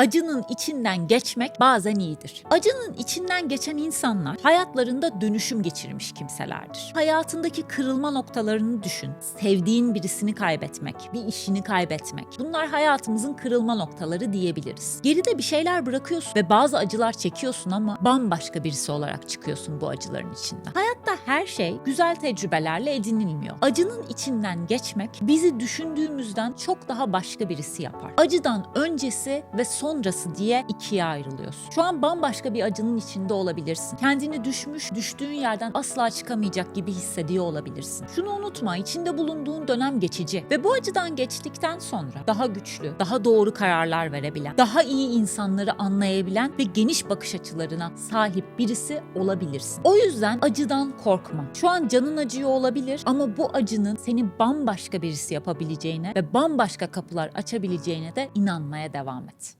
Acının içinden geçmek bazen iyidir. Acının içinden geçen insanlar hayatlarında dönüşüm geçirmiş kimselerdir. Hayatındaki kırılma noktalarını düşün. Sevdiğin birisini kaybetmek, bir işini kaybetmek. Bunlar hayatımızın kırılma noktaları diyebiliriz. Geride bir şeyler bırakıyorsun ve bazı acılar çekiyorsun ama bambaşka birisi olarak çıkıyorsun bu acıların içinden. Hayatta her şey güzel tecrübelerle edinilmiyor. Acının içinden geçmek bizi düşündüğümüzden çok daha başka birisi yapar. Acıdan öncesi ve sonrası diye ikiye ayrılıyorsun. Şu an bambaşka bir acının içinde olabilirsin. Kendini düşmüş, düştüğün yerden asla çıkamayacak gibi hissediyor olabilirsin. Şunu unutma, içinde bulunduğun dönem geçici ve bu acıdan geçtikten sonra daha güçlü, daha doğru kararlar verebilen, daha iyi insanları anlayabilen ve geniş bakış açılarına sahip birisi olabilirsin. O yüzden acıdan korkma. Şu an canın acıyor olabilir ama bu acının seni bambaşka birisi yapabileceğine ve bambaşka kapılar açabileceğine de inanmaya devam et.